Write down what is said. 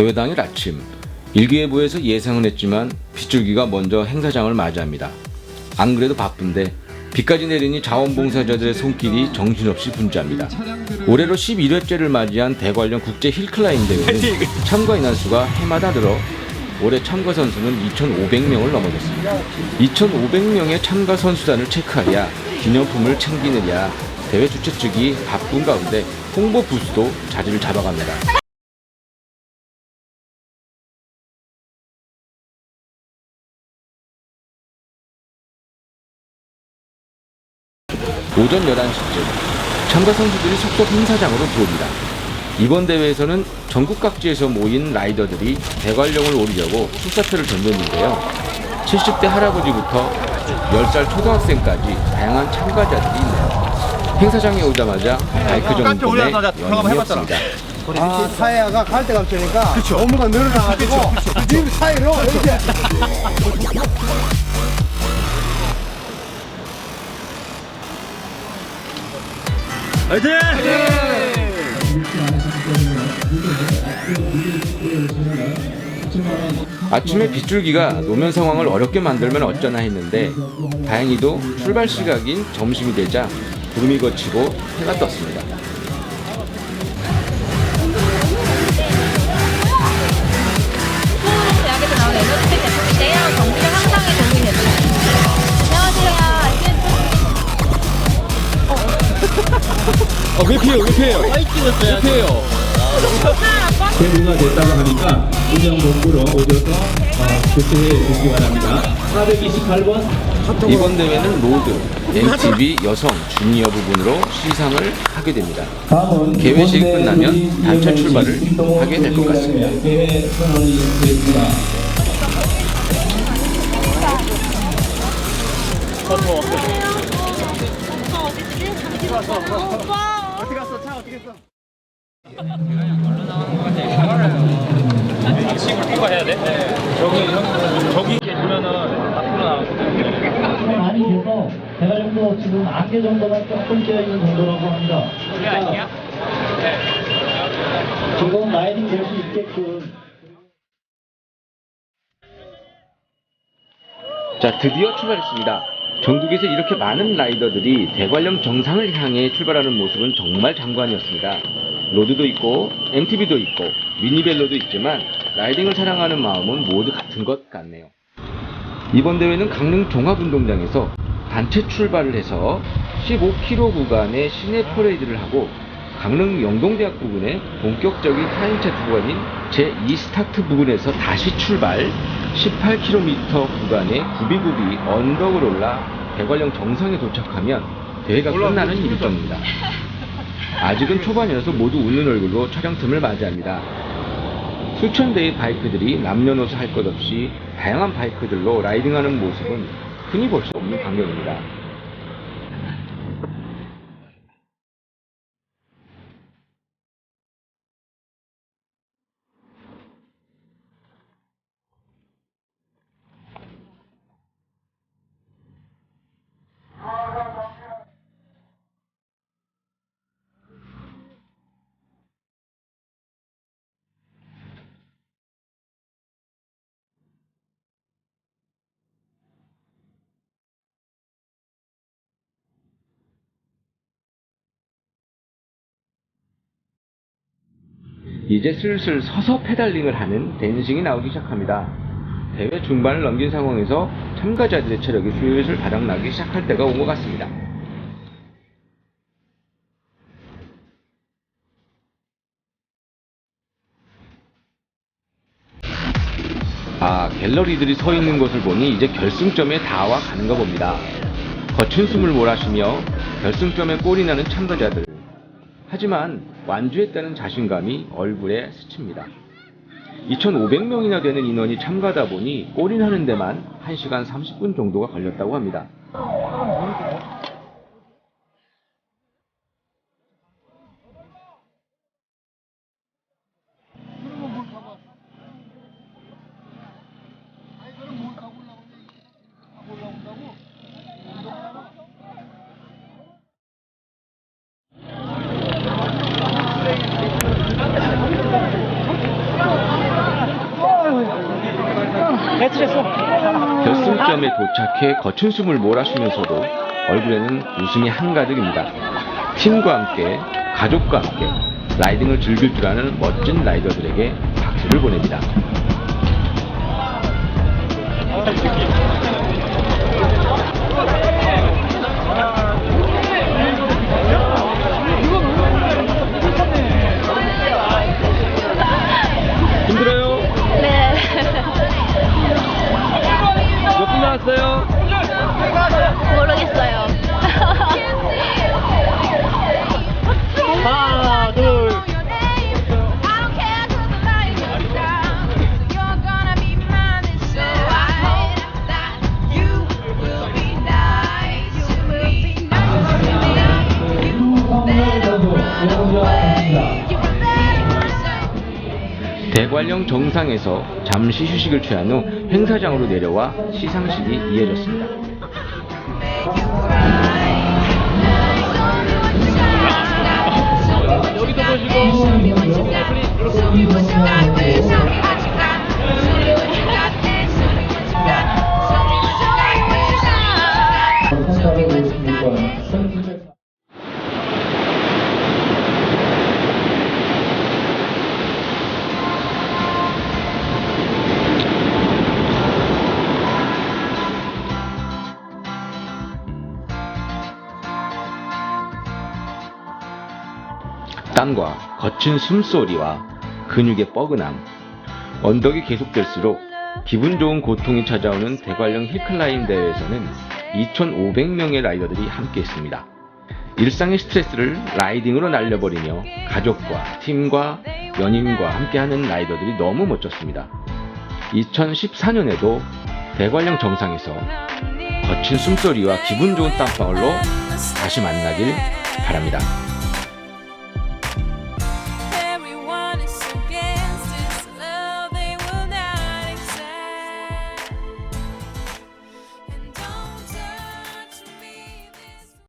대회 당일 아침 일기예보에서 예상은 했지만 빗줄기가 먼저 행사장을 맞이합니다. 안 그래도 바쁜데 비까지 내리니 자원봉사자들의 손길이 정신없이 분주합니다. 올해로 11회째를 맞이한 대관령 국제 힐클라임 대회는 참가 인원수가 해마다 늘어 올해 참가 선수는 2,500명을 넘어섰습니다. 2,500명의 참가 선수단을 체크하랴 기념품을 챙기느냐 대회 주최 측이 바쁜 가운데 홍보 부수도 자리를 잡아갑니다. 오전 11시쯤 참가 선수들이 속속 행사장으로 들어옵니다. 이번 대회에서는 전국 각지에서 모인 라이더들이 대관령을 오르려고 출사표를 던졌는데요. 70대 할아버지부터 10살 초등학생까지 다양한 참가자들이 있네요. 행사장에 오자마자 바이크 정품에 연임이 없습니다. 아, 타이어가 갈 데가 없으니까 업무가 늘어나가지고 지금 사이로 이렇게 아침에 빗줄기가 노면 상황을 어렵게 만들면 어쩌나 했는데 다행히도 출발 시각인 점심이 되자 구름이 거치고 해가 떴습니다. 어, 왜 피해요? 왜 피해요? 왜 피해요? 대부가 됐다고 하니까 운영 본부로 오셔서 어, 교체해 주시기 바랍니다. 428번 이번 대회는 로드, MTB 여성, 주니어 부분으로 시상을 하게 됩니다. 개회식이 끝나면 단체 출발을 하게 될 것 같습니다. 대회 선언이 됐습니다. 많이 돼서 대관령도 지금 안개 정도만 조금 껴 있는 정도라고 합니다. 그게 아니야? 지금 라이딩 될 수 있게끔 자, 드디어 출발했습니다. 전국에서 이렇게 많은 라이더들이 대관령 정상을 향해 출발하는 모습은 정말 장관이었습니다. 로드도 있고, MTB도 있고, 미니벨로도 있지만, 라이딩을 사랑하는 마음은 모두 같은 것 같네요. 이번 대회는 강릉 종합운동장에서 단체 출발을 해서 15km 구간의 시내 퍼레이드를 하고 강릉 영동대학 부근의 본격적인 4인차 구간인 제2 스타트 부근에서 다시 출발 18km 구간의 구비구비 언덕을 올라 대관령 정상에 도착하면 대회가 끝나는 일정입니다. 아직은 초반이라서 모두 웃는 얼굴로 촬영 틈을 맞이합니다. 수천 대의 바이크들이 남녀노소 할 것 없이 다양한 바이크들로 라이딩하는 모습은 흔히 볼 수 없는 광경입니다. 이제 슬슬 서서 페달링을 하는 댄싱이 나오기 시작합니다. 대회 중반을 넘긴 상황에서 참가자들의 체력이 슬슬 바닥나기 시작할 때가 온 것 같습니다. 아, 갤러리들이 서 있는 것을 보니 이제 결승점에 다와 가는가 봅니다. 거친 숨을 몰아쉬며 결승점에 골이 나는 참가자들. 하지만 완주했다는 자신감이 얼굴에 스칩니다. 2,500명이나 되는 인원이 참가하다 보니 골인하는 데만 1시간 30분 정도가 걸렸다고 합니다. 결승점에 도착해 거친 숨을 몰아쉬면서도 얼굴에는 웃음이 한가득입니다. 팀과 함께, 가족과 함께 라이딩을 즐길 줄 아는 멋진 라이더들에게 박수를 보냅니다. 대관령 정상에서 잠시 휴식을 취한 후 행사장으로 내려와 시상식이 이어졌습니다. 땀과 거친 숨소리와 근육의 뻐근함, 언덕이 계속될수록 기분 좋은 고통이 찾아오는 대관령 힐클라임 대회에서는 2,500명의 라이더들이 함께했습니다. 일상의 스트레스를 라이딩으로 날려버리며 가족과 팀과 연인과 함께하는 라이더들이 너무 멋졌습니다. 2014년에도 대관령 정상에서 거친 숨소리와 기분 좋은 땀방울로 다시 만나길 바랍니다.